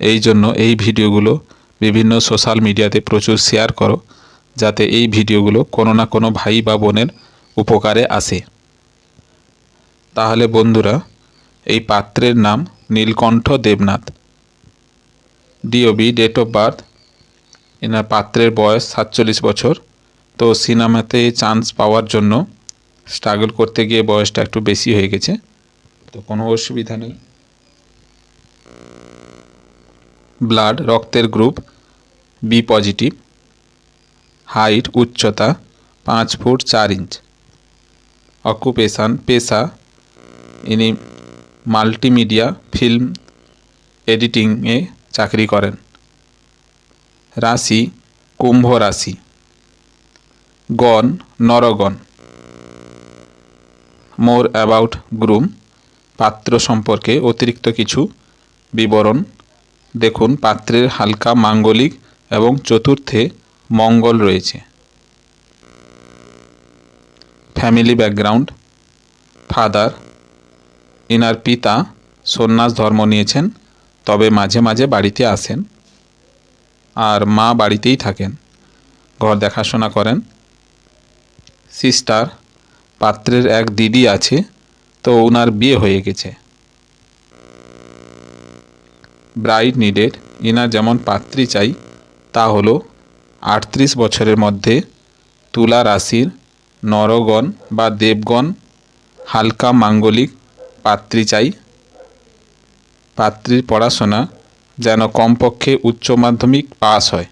এই জন্য এই ভিডিওগুলো বিভিন্ন সোশ্যাল মিডিয়াতে প্রচুর শেয়ার করো, যাতে এই ভিডিওগুলো কোনো না কোনো ভাই বা বোনের উপকারে আসে। তাহলে বন্ধুরা, এই পাত্রের নাম Nilkantha Debnath. DOB date of birth এনার পাত্রের বয়স সাতচল্লিশ বছর। তো সিনেমাতে চান্স পাওয়ার জন্য স্ট্রাগল করতে গিয়ে বয়সটা একটু বেশি হয়ে গেছে। তো কোনো অসুবিধা নেই। ব্লাড রক্তের গ্রুপ বি পজিটিভ হাইট উচ্চতা পাঁচ ফুট চার ইঞ্চ অকুপেশান পেশা, ইনি মাল্টিমিডিয়া ফিল্ম এডিটিংয়ে চাকরি করেন। রাশি, কুম্ভ রাশি, গণ, নরগণ মোর অ্যাবাউট গ্রুম পাত্র সম্পর্কে অতিরিক্ত কিছু বিবরণ দেখুন, পাত্রের হালকা মাঙ্গলিক এবং চতুর্থে মঙ্গল রয়েছে। ফ্যামিলি ব্যাকগ্রাউন্ড ফাদার ইনার পিতা সন্ন্যাস ধর্ম নিয়েছেন, তবে মাঝে মাঝে বাড়িতে আসেন আর মা বাড়িতেই থাকেন। ঘর দেখাশোনা করেন। সিস্টার পাত্রের এক দিদি আছে, তো ওনার বিয়ে হয়ে গেছে। ব্রাইড নিডেড ইনার যেমন পাত্রী চাই, তা হলো আটত্রিশ বছরের মধ্যে তুলা রাশির নরগণ বা দেবগণ হালকা মাঙ্গলিক পাত্রী চাই। পাত্রীর পড়াশোনা যেন কমপক্ষে উচ্চ মাধ্যমিক পাস হয়।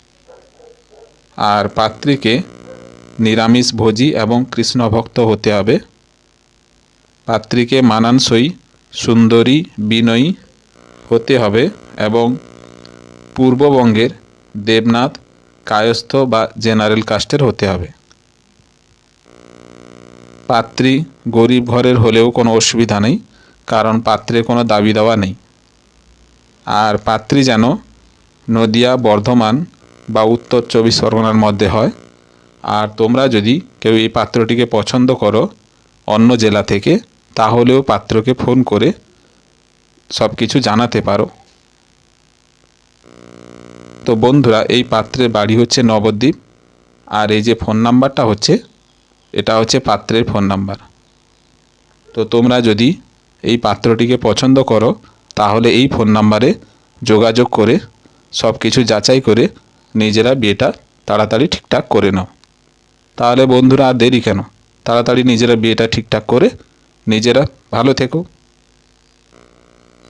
আর পাত্রীকে নিরামিষ ভোজী এবং কৃষ্ণভক্ত হতে হবে। পাত্রীকে মানানসই, সুন্দরী, বিনয়ী হতে হবে। এবং পূর্ববঙ্গের দেবনাথ, কায়স্থ বা জেনারেল কাস্টের হতে হবে। পাত্রী গরিব ঘরের হলেও কোনো অসুবিধা নেই, কারণ পাত্রে কোনো দাবি দেওয়া নেই। আর পাত্রী যেন নদিয়া, বর্ধমান বা উত্তর চব্বিশ পরগনার মধ্যে হয়। আর তোমরা যদি কেউ এই পাত্রটিকে পছন্দ করো অন্য জেলা থেকে, তাহলেও পাত্রকে ফোন করে সব কিছু জানাতে পারো। তো বন্ধুরা, এই পাত্রের বাড়ি হচ্ছে নবদ্বীপ। আর এই যে ফোন নাম্বারটা হচ্ছে, এটা হচ্ছে পাত্রের ফোন নাম্বার। তো তোমরা যদি এই পাত্রটিকে পছন্দ করো, তাহলে এই ফোন নাম্বারে যোগাযোগ করে সব কিছু যাচাই করে নিজেরা বিয়েটা তাড়াতাড়ি ঠিকঠাক করে নাও। তাহলে বন্ধুরা আর দেরি কেন? তাড়াতাড়ি নিজেরা বিয়েটা ঠিকঠাক করে নিজেরা ভালো থেকো।